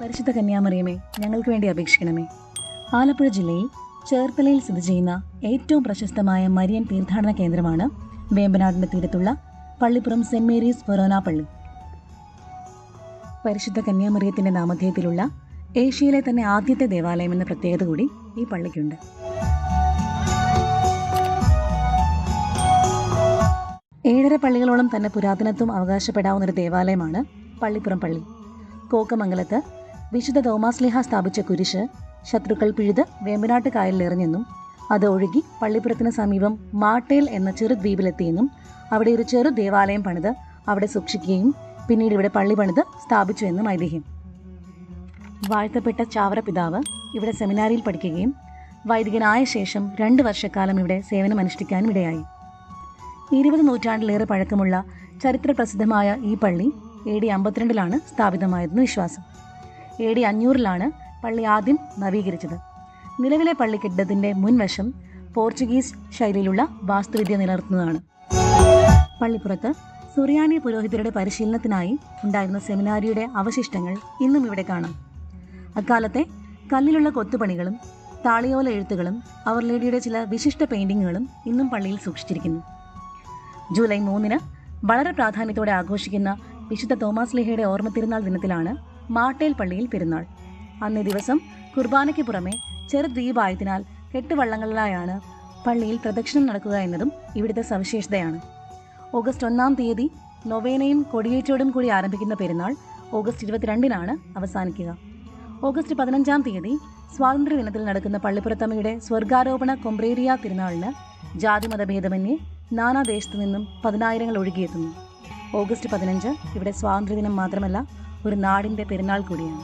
പരിശുദ്ധ കന്യാമറിയമേ ഞങ്ങൾക്ക് വേണ്ടി അപേക്ഷിക്കണമേ. ആലപ്പുഴ ജില്ലയിൽ ചേർത്തലയിൽ സ്ഥിതി ചെയ്യുന്ന ഏറ്റവും പ്രശസ്തമായ മരിയൻ തീർത്ഥാടന കേന്ദ്രമാണ് വേമ്പനാടിന്റെ തീരത്തുള്ള പള്ളിപ്പുറം സെന്റ് മേരീസ് ഫൊറോന പള്ളി. പരിശുദ്ധ കന്യാമറിയത്തിന്റെ നാമധേയത്തിലുള്ള ഏഷ്യയിലെ തന്നെ ആദ്യത്തെ ദേവാലയം എന്ന പ്രത്യേകത കൂടി ഈ പള്ളിക്കുണ്ട്. ഏഴര പള്ളികളോളം തന്നെ പുരാതനത്വം അവകാശപ്പെടാവുന്ന ഒരു ദേവാലയമാണ് പള്ളിപ്പുറം പള്ളി. കോക്കമംഗലത്ത് വിശുദ്ധ തോമാസ്ലിഹ സ്ഥാപിച്ച കുരിശ് ശത്രുക്കൾ പിഴുത് വേമ്പനാട്ട് കായലിലെറിഞ്ഞെന്നും അത് ഒഴുകി പള്ളിപ്പുറത്തിന് സമീപം മാട്ടേൽ എന്ന ചെറു ദ്വീപിലെത്തിയെന്നും അവിടെ ഒരു ചെറു ദേവാലയം പണിത് അവിടെ സൂക്ഷിക്കുകയും പിന്നീട് ഇവിടെ പള്ളി പണിത് സ്ഥാപിച്ചു എന്നും ഐതിഹ്യം. വാഴ്ത്തപ്പെട്ട ചാവറ പിതാവ് ഇവിടെ സെമിനാരിയിൽ പഠിക്കുകയും വൈദികനായ ശേഷം രണ്ട് വർഷക്കാലം ഇവിടെ സേവനം സേവനമനുഷ്ഠിക്കാനും ഇടയായി. ഇരുപത് നൂറ്റാണ്ടിലേറെ പഴക്കമുള്ള ചരിത്ര പ്രസിദ്ധമായ ഈ പള്ളി എ ഡി അമ്പത്തിരണ്ടിലാണ് സ്ഥാപിതമായതെന്ന് വിശ്വാസം. എ ഡി അഞ്ഞൂറിലാണ് പള്ളി ആദ്യം നവീകരിച്ചത്. നിലവിലെ പള്ളി കെട്ടിടത്തിന്റെ മുൻവശം പോർച്ചുഗീസ് ശൈലിയിലുള്ള വാസ്തുവിദ്യ നിലനിർത്തുന്നതാണ്. പള്ളിപ്പുറത്ത് സുറിയാനി പുരോഹിതരുടെ പരിശീലനത്തിനായി ഉണ്ടായിരുന്ന സെമിനാരിയുടെ അവശിഷ്ടങ്ങൾ ഇന്നും ഇവിടെ കാണാം. അക്കാലത്തെ കല്ലിലുള്ള കൊത്തുപണികളും താളിയോല എഴുത്തുകളും അവർ ലേഡിയുടെ ചില വിശിഷ്ട പെയിന്റിങ്ങുകളും ഇന്നും പള്ളിയിൽ സൂക്ഷിച്ചിരിക്കുന്നു. ജൂലൈ മൂന്നിന് വളരെ പ്രാധാന്യത്തോടെ ആഘോഷിക്കുന്ന വിശുദ്ധ തോമാസ് ലിഹയുടെ ഓർമ്മ തിരുനാൾ ദിനത്തിലാണ് മാട്ടേൽ പള്ളിയിൽ പെരുന്നാൾ. അന്നേ ദിവസം കുർബാനയ്ക്ക് പുറമെ ചെറു ദ്വീപായതിനാൽ കെട്ടുവള്ളങ്ങളിലായാണ് പള്ളിയിൽ പ്രദക്ഷിണം നടക്കുക എന്നതും ഇവിടുത്തെ സവിശേഷതയാണ്. ഓഗസ്റ്റ് ഒന്നാം തീയതി നൊവേനയും കൊടിയേറ്റോടും കൂടി ആരംഭിക്കുന്ന പെരുന്നാൾ ഓഗസ്റ്റ് ഇരുപത്തിരണ്ടിനാണ് അവസാനിക്കുക. ഓഗസ്റ്റ് പതിനഞ്ചാം തീയതി സ്വാതന്ത്ര്യ ദിനത്തിൽ നടക്കുന്ന പള്ളിപ്പുറത്തമ്മയുടെ സ്വർഗാരോപണ കൊമ്പ്രേരിയ തിരുനാളിന് ജാതിമതഭേദമന്യേ നാനാദേശത്തു നിന്നും പതിനായിരങ്ങൾ ഒഴുകിയെത്തുന്നു. ഓഗസ്റ്റ് പതിനഞ്ച് ഇവിടെ സ്വാതന്ത്ര്യദിനം മാത്രമല്ല ഒരു നാടിൻ്റെ പെരുന്നാൾ കൂടിയാണ്